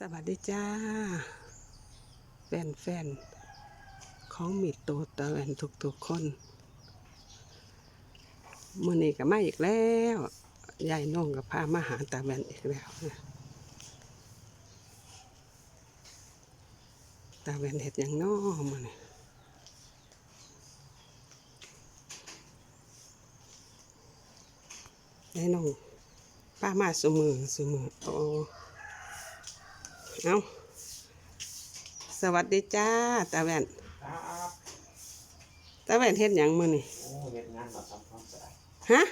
สวัสดีจ้า แฟนแฟนๆของมิดโตตะแวนทุกทุกๆคนมื่อนี้ก็มาอีกแล้วยายน้องก็พามาหาตาแวนอีกแล้วนะตาแวนเห็ดหยังน้อมันยยายน้องป้ามาสมือสมือโอ้ เอาสวัสดีจ้าตาแว่นครับตาแว่นเฮ็ดหยังมื้อนี่โอ้เฮ็ดงานมาทำความสะอาดฮะ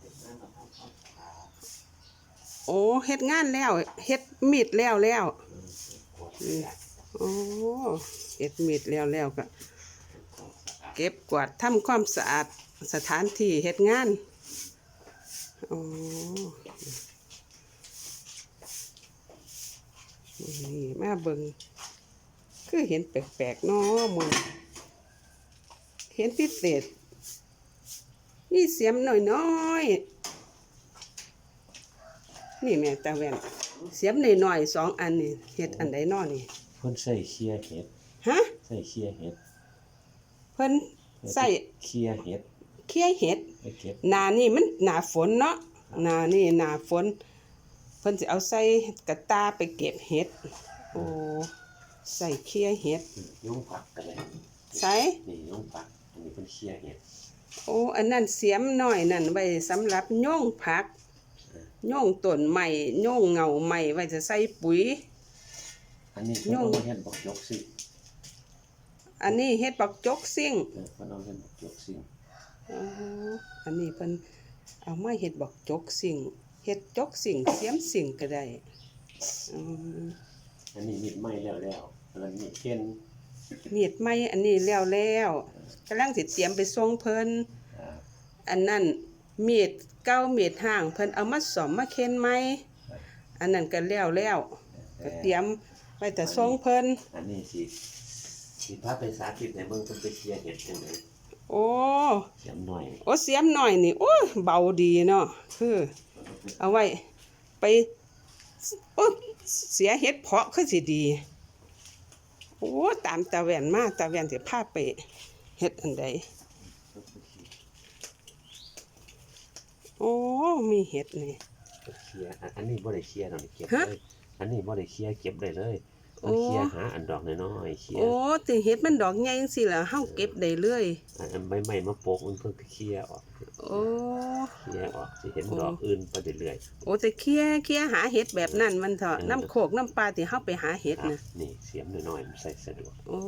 เฮ็ดงานมาทำความสะอาดโอ้เฮ็ดงานแล้วเฮ็ดมีดแล้วแล้วเออเฮ็ดกวาดขยะโอ้เฮ็ดมีดแล้วแล้วก็เฮ็ดความสะอาดเก็บกวาดทำความสะอาดสถานที่เฮ็ดงานโอ้ นี่มาเบิ่งคือเห็นแปลกๆเนาะมึงเห็นพิเศษมีเสียมหน่อยๆนี่แม่ตาแว่นเสียมหน่อยๆสองอันนี่เฮ็ดอันใดน้อนี่เพิ่นใส่เคลียร์เห็ดฮะใส่เคลียร์เห็ดเพิ่นใส่เคลียร์เห็ดเคี้ยเห็ดไปเก็บหนานี่มันหนาฝนเนาะหนานี่หนาฝน เพิ่นสิเอาใส่กระตาไปเก็บเห็ด โอ้ใส่เคี้ยเห็ดยุงผักกันเลยใส่นี่ยุงผักอันนี้เพิ่นเคลียร์เห็ดโอ้อันนั้นเสียมน้อยนั่นไว้สำหรับโย่งผักโย่งต้นใหม่โย่งเงาใหม่ไว้จะใส่ปุ๋ย อันนี้เพิ่นยุงเอามาเฮ็ดบอกยกสิอันนี้เฮ็ดปักจกซิ่งเออเพิ่นเอาเฮ็ดบอกยกสิอ๋ออันนี้เพิ่นเอามาเฮ็ดบักจกซิ่ง เฮ็ดจกซิ่งเสียมซิ่งก็ได้อืมอันนี้มีดไม้แล้วแล้วอันนั้นมีดเข็นมีดไหม้อันนี้แล้วแล้วกำลังสิเตรียมไปส่งเพิ่นอ่าอันนั้นมีดเก้ามีดห่างเพิ่นเอามาสอมมาเค้นไหมอันนั้นก็แล้วแล้วก็เตรียมไว้แต่ส่งเพิ่น อันนี้สิสิพาไปสาธิตในเมืองเพิ่นไปเคลียร์เห็ดจังได๋โอ้ เสียมหน่อย โอ้เสียมหน่อยนี่โอ้ยเบาดีเนาะคือ เอาไว้ไปโอ้เสียเฮ็ดเพาะคือสิดี โอ้ตามตาแว่นมาตาแว่นสิพาไปเฮ็ดอันใดโอ้มีเฮ็ดนี่ เคลียร์อันอันนี้บ่ได้เคลียร์ดอกนี่เก็บฮะเลย อันนี้บ่ได้เคลียร์เก็บได้เลยมั โอ้นเคลียร์หาอันดอกน้อยๆเคลียร์โอ้ถึงเฮ็ดมันดอกใหญ่จังซี่ล่ะเฮาเก็บได้เลย อันอันใบไม้มาโปกมันเพิ่งเคลียร์ออกโอ้เคลียร์ออกสิเห็นโอ้ดอกอื่นไปเรื่อยโอ้จะเคลียร์เคลียร์หาเห็ดแบบนั้นมันเถอะเออน้ำโขกน้ำปลาที่เฮาไปหาเห็ดๆครับนะนี่เสียมน้อยๆมันใส่สะดวกโอ้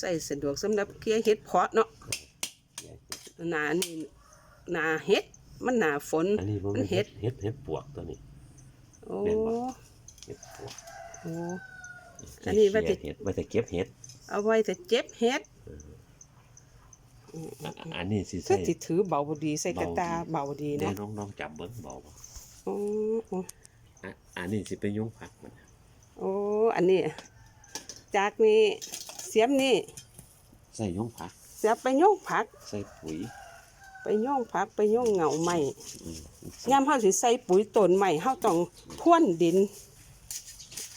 ใส่สะดวกสำหรับเคลียร์เห็ดเพาะเนาะเคลียร์เห็ดหนานี่หนาเห็ดมันหนาฝนอันนี้บ่มัแม่นเห็เห็ดดเห็ดเห็ดปวกตัวนี้โอ้แม่นบ่เห็ดปวกโอ้ อันนี้ว่าเคลีจะยร์เห็ดไว้จะเก็บเห็ด เอาไว้แต่เจ็บเห็ดอะอันนี้สิก็ใส่ สิถือเบาดีใส่กระตาเบาดีแน่นะน้องน้องจับเบิ่งเบาบ่โอ้โอ้อะอันนี้สิเป็นยุงผักมันโอ้อันนี้ จากนี้เสียมนี่ใส่ยุงผัก เสียบไปโย่งผัก ใส่ปุ๋ยไปโย่งผักไปโย่งเหงาใหม่ อืมยามเฮาสิใส่ปุ๋ยต้นใหม่เฮาต้องพรวนดิน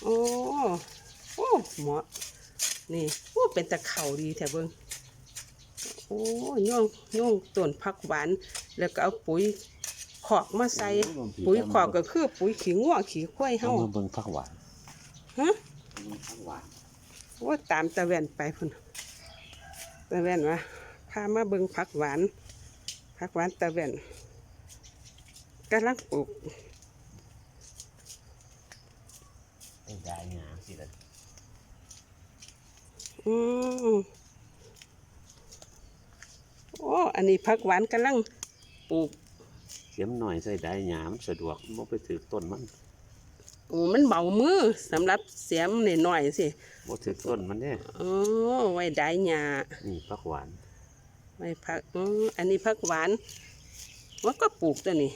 โอ้โอ้เหมาะนี่โอ้เป็นตะเข่าดีแท้เบิ่งโอ้ย่องย่องต้นผักหวาน แล้วก็เอาปุ๋ยขอกมาใส่ ปุ๋ยขอกก็คือปุ๋ยขี้งัวขี้ควายเอาเฮามาเบิ่งผักหวานฮะเบิ่งผักหวานโอ้ตามตะแว่นไปพุ่นตะแว่นว่าพามาเบิ่งผักหวานผักหวานตะแว่นกำลังปลูกได้ได้งามสิล่ะ อืมโอ้ อันนี้ผักหวานกำลังปลูกเสียมหน่อยใส่ได้หยามสะดวกบ่ไปถือต้นมันโอ้มันเบามือสำหรับเสียมหน่อยๆสิบ่ถือต้นมันเด้โอ้ไว้ได้หญ้านี่ผักหวานไว้ผักอืมอันนี้ผักหวานว่าก็ปลูกตัวนี้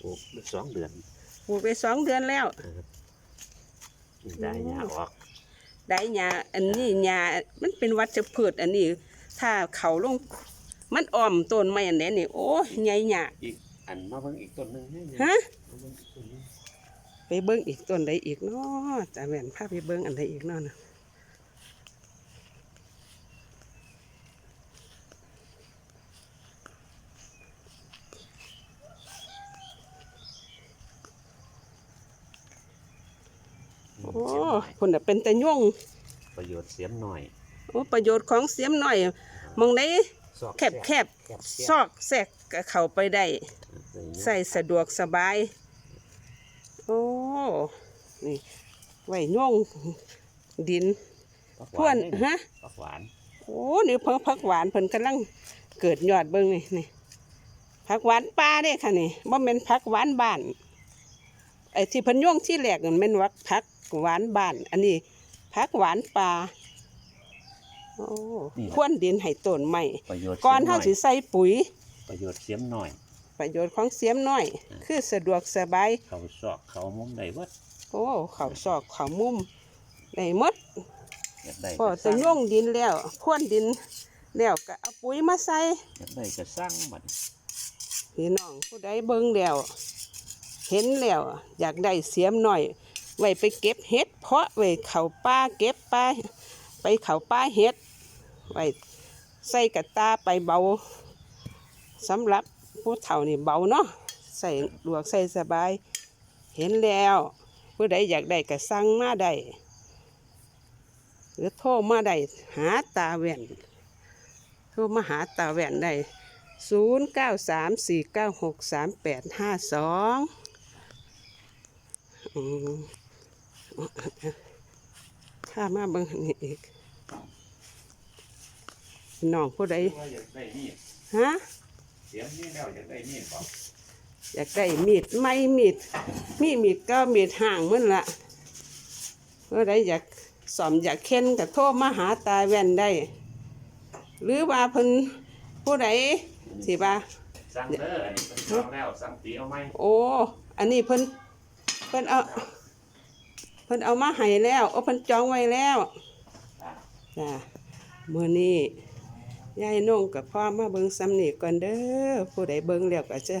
โอ้สองเดือนปลูกไปสองเดือนแล้วนี่ได้หยาออก ได้หญ้าอันนี้หญ้ามันเป็นวัชพืชอันนี้ ถ้าเขาลงมันอ้อมต้นไม้อันนี้นี่โอ้ใหญ่หญ้าอีกอันมาเบิ่งอีกต้นหนึงให้ฮะมาเบิ่งอีกต้นหนึงไปเบิ้งอีกต้นใดอีกเนาะตาแว่นพาไปเบิ้งอันใดอีกเนาะนะ โอ้คนน่ะเป็นแต่ย่งประโยชน์เสียมหน่อยโอ้ประโยชน์ของเสียมหน่อยมองได้ซอกแคบแคบแคบแคบซอกแซกก็เข้าไปได้ ใส่สะดวกสบาย โอ้นี่ไว้ย่องดินผักหพ่ววานนฮะผักหวานโอ้นี่เพิ่งพักหวานเพิ่นกำลังเกิดยอดเบิ่งนี่นี่ผักหวานป่าเด้ค่ะนี่บ่แม่นผักหวานบ้าน ไอ้ที่เพิ่นย่องที่แรกนั่นแม่นว่าผักหวานบ้าน อันนี้ผักหวานป่าโอ้ควนดินให้ต้นใหม่ประโยชน์ก่อนสียมเฮาหสิใส่ปุ๋ย ประโยชน์เสียมหน่อย ประโยชน์ของเสียมน้อยคือสะดวกสบาย เขาซอกเขามุมใดวัดโอ้เขาซอกเขามุมได้หมดอยากได้พอก็สจะร้างย่งดินแล้วพ่วนดินแล้วก็เอาปุ๋ยมาใส่อยากได้ก็สร้างมันพี่น้องผู้ใดเบิ่งแล้ว เห็นแล้วอยากได้เสียมหน่อย ไว้ไปเก็บเห็ด เพราะไว้เขาป้าเก็บป้าไปเขาป้าเห็ด ไว้ใส่กระตาไปเบาสำหรับผู้เฒ่านี่เบาเนาะใส่ลวกใส่สบาย เห็นแล้ว ผู้ใดอยากได้กระสั่งมาได้หรือโทรมาได้หาตาแว่นโทรมาหาตาแว่นได้ 0934963852 ข้ามาเบิ่งอันนี่อีกพี่น้องผู้ใดว่าอยากได้มีดฮะเสียมนี่แล้วอยากได้มีดเปล่าอยากได้มีดไม่มีดมีมีดก็มีดห่างมันละเพื่อใดอยากสอมอยากเค้นกับโทรมาหาตาแว่นได้ หรือว่าเพิ่นผู้ใดสิว่าสั่งเด้ออันนี้เป็นจองแล้วสั่งตีเอาไหมโอ้ อันนี้เพิ่นเพิ่นเอาเพิ่นเอามาให้แล้วโอ้เพิ่นจองไว้แล้วจ้ะมื้อนี้ยายน้องกับพ่อมาเบิ่งซ้ำนี่ก่อนเด้อผู้ใดเบิ่งแล้วก็จะ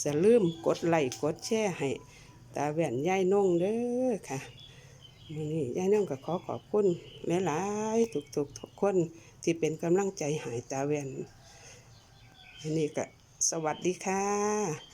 สลืมกดไลค์กดแชร์ให้ตาแว่นยายน้องเด้อค่ะมื้อนี้ยายน้องก็ขอขอบคุณหลายๆทุกๆทุกคนที่เป็นกำลังใจให้ตาแว่นอันนี้ก็สวัสดีค่ะ